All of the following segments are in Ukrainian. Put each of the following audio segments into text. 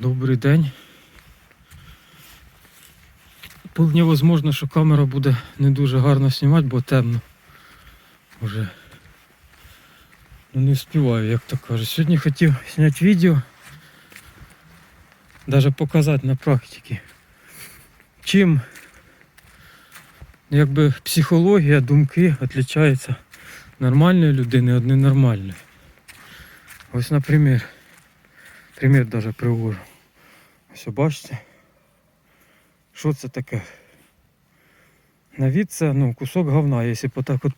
Добрий день. Вполне возможно, що камера буде не дуже гарно знімати, бо темно. Уже. Ну не встигаю, як то кажуть. Сьогодні хотів зняти відео. Даже показати на практиці. Чим якби психологія, думки відрізняються нормальної людини від ненормальної. Ось, наприклад, примір даже привожу. Ось бачите? Що це таке? На від це ну, кусок говна, якщо б отак от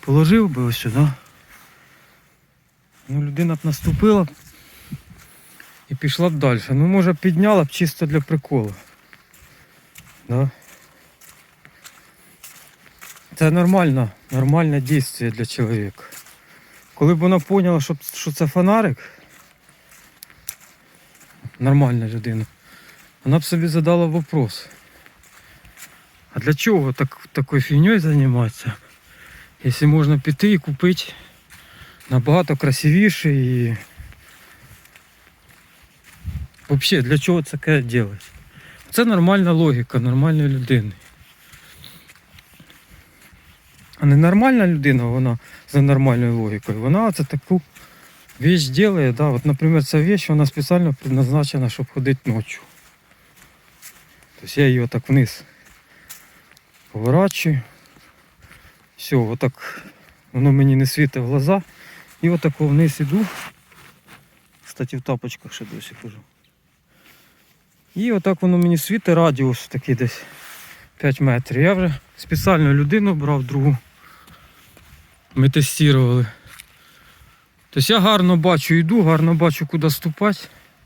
положив би ось сюди. Ну, людина б наступила і пішла б далі. Ну, може підняла б чисто для приколу. Да? Це нормально, нормальне дійство для чоловіка. Коли б вона поняла, що це фонарик, нормальна людина, вона б собі задала вопрос. А для чого так, такою фігньою займатися, якщо можна піти і купити набагато красивіше і взагалі для чого це робити? Це нормальна логіка нормальної людини. А ненормальна людина, вона за нормальною логікою, вона це таку вещь делает, да, вот, например, ця вещь, вона спеціально предназначена, щоб ходити ночью. Тобто я її так вниз поворачую. Все, отак воно мені не світить в глаза. І отак вниз іду. Кстати, в тапочках ще досі хожу. І отак воно мені світить радіус такий десь 5 метрів. Я вже спеціально людину брав другу. Ми тестували. Тобто я гарно бачу, йду, гарно бачу, куди ступати.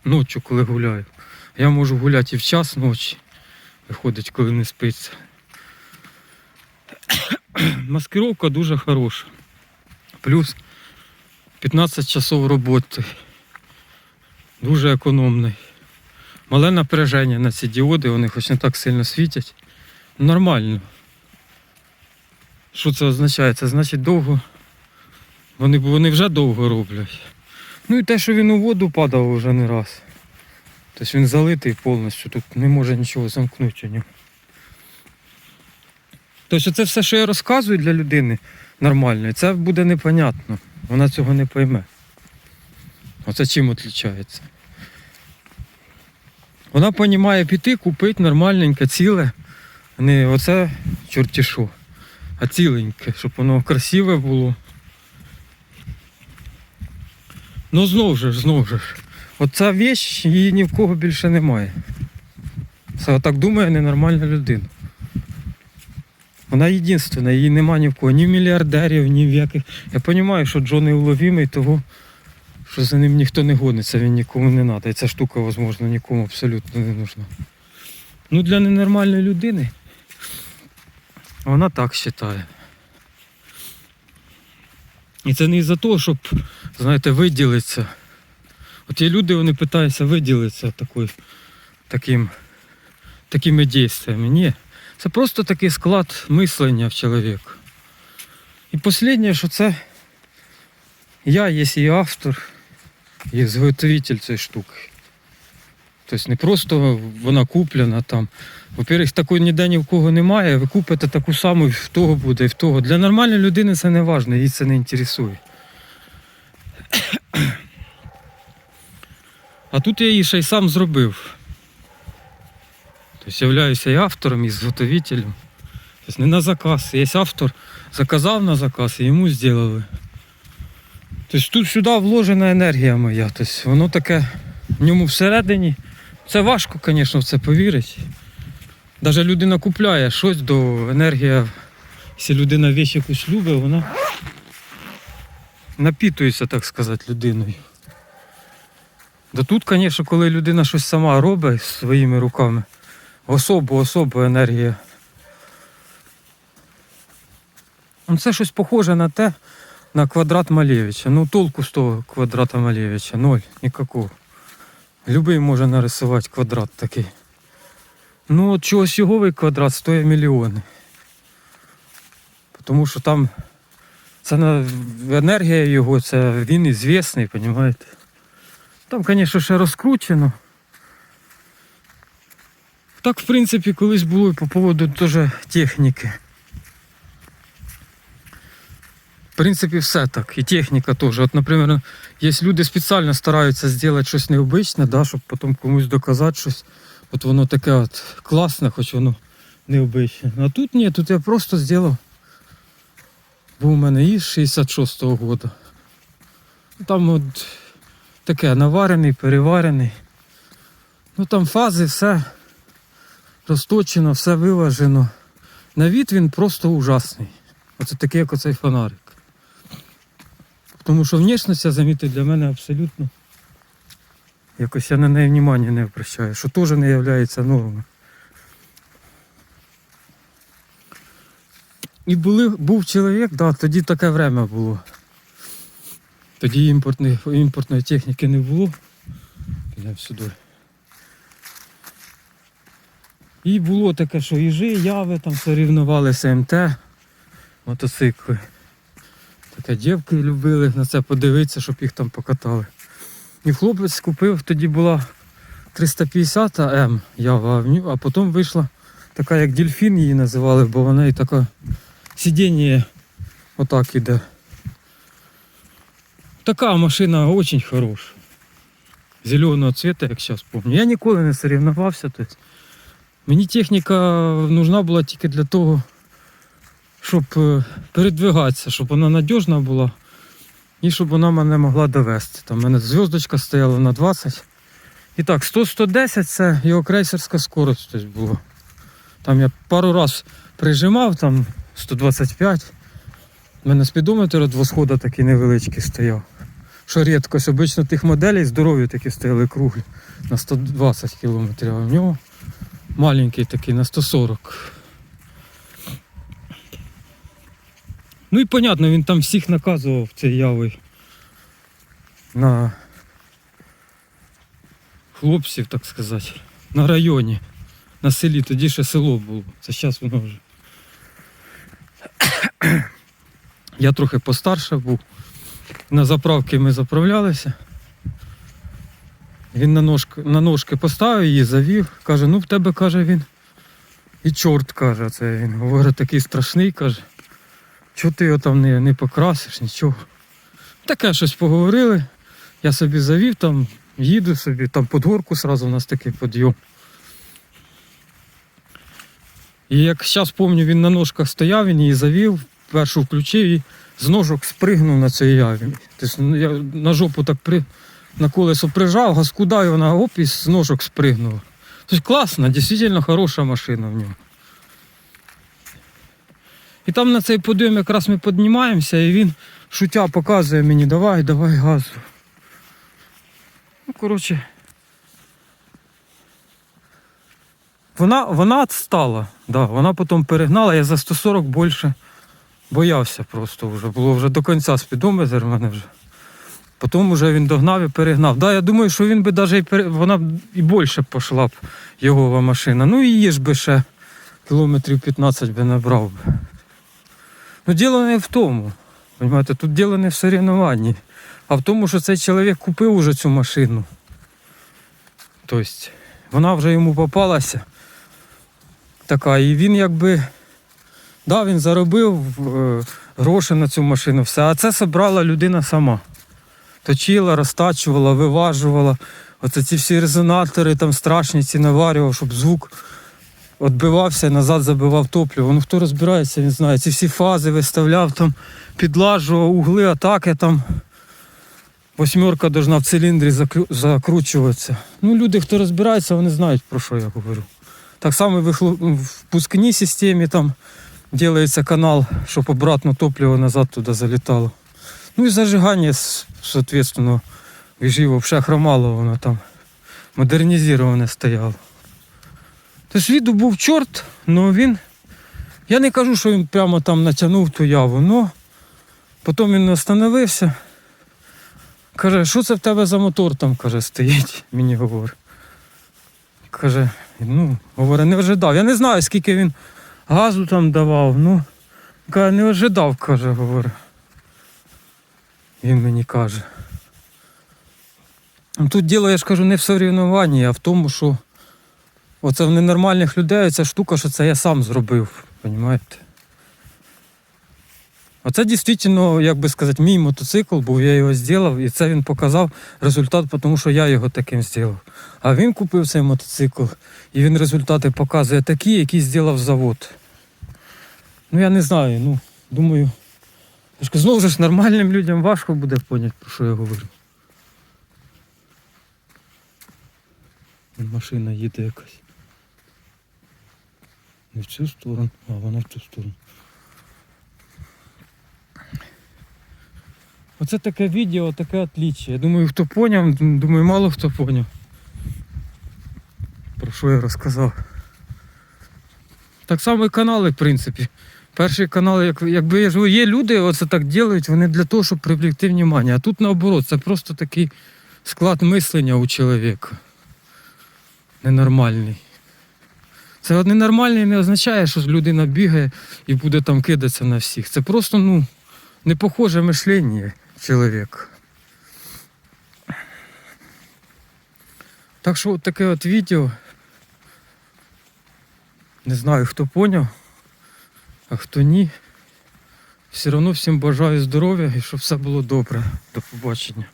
Ночі, коли гуляю. Я можу гуляти і в час ночі. Виходить, коли не спиться. Маскировка дуже хороша. Плюс 15 часов роботи. Дуже економний. Мале напряження на ці діоди, вони хоч не так сильно світять. Нормально. Що це означає? Це значить довго. Вони, вони вже довго роблять. Ну і те, що він у воду падав вже не раз. Тобто він залитий повністю, тут не може нічого замкнути у нього. Тобто це все, що я розказую для людини нормальної, це буде непонятно. Вона цього не пойме. Оце чим відрізняється. Вона розуміє піти, купити нормальненьке, ціле. Не оце чорті а ціленьке, щоб воно красиве було. Ну знову ж, знову ж. Оця вещь, її ні в кого більше немає. Це так думає ненормальна людина. Вона єдинственна, її нема ні в кого, ні в мільярдерів, ні в яких. Я розумію, що Джон неуловимий, того, що за ним ніхто не гониться, він нікому не треба. І ця штука, можливо, нікому абсолютно не нужна. Ну для ненормальної людини вона так вважає. І це не із-за того, щоб, знаєте, виділитися. От є люди, вони питаються виділитися такою, таким, такими дійствами. Ні. Це просто такий склад мислення в чоловіка. І останнє, що це я є і автор, і зготовитель цієї штуки. Тобто не просто вона куплена там. Во-первых, такої ніде ні в кого немає, ви купите таку саму, і в того буде, і в того. Для нормальної людини це не важливо, її це не інтересує. А тут я її ще й сам зробив. Тобто являюся і автором, і зготовителем. Тобто не на заказ. Є автор, заказав на заказ і йому зробили. Тобто тут сюди вложена енергія моя. Тобто воно таке в ньому всередині. Це важко, звісно, в це повірити. Навіть людина купляє щось до енергія. Якщо людина вещь якусь любить, вона напітується, так сказати, людиною. Да тут, звісно, коли людина щось сама робить своїми руками, особу, особу енергія. Ну, Це щось похоже на те, на квадрат Малевича. Ну толку з того квадрата Малевича, ноль, ніякого. Любий може нарисувати квадрат такий. Ну от чогось йоговий квадрат стоїть мільйони. Тому що там це енергія його, це він ізвісний, розумієте? Там, звісно, ще розкручено. Так, в принципі, колись було і по поводу теж техніки. В принципі, все так. І техніка теж. От, наприклад, є люди спеціально стараються зробити щось необичне, да, щоб потім комусь доказати щось. От воно таке от класне, хоч воно необичне. А тут ні, тут я просто зробив. Був у мене із 66-го року. Там от таке наварений, переварений. Ну там фази, все розточено, все виважено. На від він просто ужасний. Оце такий, як оцей фонарик. Тому що внешність, я замітив, для мене абсолютно. Якось я на неї внимання не обращаю, що теж не є нормою. І були, був чоловік, да, тоді таке время було. Тоді імпортної, імпортної техніки не було. Підемо сюди. І було таке, що їжі, яви там сорівнувалися МТ, мотоцикли. Таке дівки любили на це подивитися, щоб їх там покатали. І хлопець купив, тоді була 350 М Ява, а потім вийшла така, як дельфін її називали, бо вона і така сидіння отак іде. Така машина дуже хороша. Зеленого цвета, як зараз пам'ятаю. Я ніколи не соревнувався. Тобто Мені техніка нужна була тільки для того, щоб е, передвигатися, щоб вона надіжна була і щоб вона мене могла довести. Там в мене зв'язочка стояла на 20. І так, 100-110 це його крейсерська скорость була. Там я пару раз прижимав, там 125. У мене спідометр від восхода такий невеличкий стояв. Що рідкось, обично тих моделей здорові такі стояли круглі на 120 км, а в нього маленький такий на 140. Ну і понятно, він там всіх наказував цей явий на хлопців, так сказати, на районі, на селі. Тоді ще село було. Це зараз воно вже. Я трохи постарше був. На заправки ми заправлялися. Він на ножки, на ножки поставив її, завів. Каже, ну в тебе, каже він. І чорт каже, це він говорить, такий страшний, каже. Чого ти його там не, не покрасиш, нічого. Таке щось поговорили. Я собі завів там, їду собі, там під горку сразу у нас такий підйом. І як зараз пам'ятаю, він на ножках стояв, він її завів, першу включив і з ножок спригнув на цій яві. Тобто ну, я на жопу так при, на колесо прижав, газку дав, вона оп, і з ножок спригнула. Тобто класно, дійсно хороша машина в нього. І там на цей подйом якраз ми піднімаємося, і він шутя показує мені, давай, давай газу. Ну, коротше. Вона, вона відстала, да, вона потім перегнала, я за 140 більше боявся просто вже. Було вже до кінця спідометр в мене вже. Потім вже він догнав і перегнав. Да, я думаю, що він би навіть вона б і більше пішла б його машина. Ну і її ж би ще кілометрів 15 би набрав би. Ну діло не в тому. Понимаєте, тут діло не в соревнуванні, а в тому, що цей чоловік купив уже цю машину. Тобто вона вже йому попалася. Така, і він якби. Да, він заробив е, гроші на цю машину, все, а це зібрала людина сама. Точила, розтачувала, виважувала. Оце ці всі резонатори там страшні ці наварював, щоб звук відбивався, назад забивав топливо. Ну хто розбирається, він знає. Ці всі фази виставляв, там, підлажував угли, атаки там. Восьмерка должна в циліндрі закручуватися. Ну, люди, хто розбирається, вони знають, про що я говорю. Так само в впускній системі там делається канал, щоб обратно топливо назад туди залітало. Ну і зажигання, соответственно, віжі взагалі хромало, воно там модернізоване стояло. Тож віду був чорт, але він. Я не кажу, що він прямо там натягнув ту яву, але потім він остановився. Каже, що це в тебе за мотор там, каже, стоїть, мені говорить. Каже, ну, говорить, не ожидав. Я не знаю, скільки він газу там давав, ну. Каже, не ожидав, каже, говорить. Він мені каже. Ну, Тут діло, я ж кажу, не в соревнуванні, а в тому, що Оце в ненормальних людей ця штука, що це я сам зробив. Понімаєте? Оце дійсно, як би сказати, мій мотоцикл був, я його зробив, і це він показав результат, тому що я його таким зробив. А він купив цей мотоцикл, і він результати показує такі, які зробив завод. Ну я не знаю, ну, думаю. Знову ж нормальним людям важко буде поняти, про що я говорю. Машина їде якась. Не в цю сторону, а вона в цю сторону. Оце таке відео, таке отличие. Я думаю, хто поняв, думаю, мало хто поняв. Про що я розказав. Так само і канали, в принципі. Перший канал, як, якби я ж говорю, є люди, оце так роблять, вони для того, щоб привлекти внимание. А тут наоборот, це просто такий склад мислення у чоловіка. Ненормальний. Це от ненормальний не означає, що людина бігає і буде там кидатися на всіх. Це просто, ну, не похоже мишлення чоловіка. Так що от таке от відео. Не знаю, хто поняв, а хто ні. Все одно всім бажаю здоров'я і щоб все було добре. До побачення.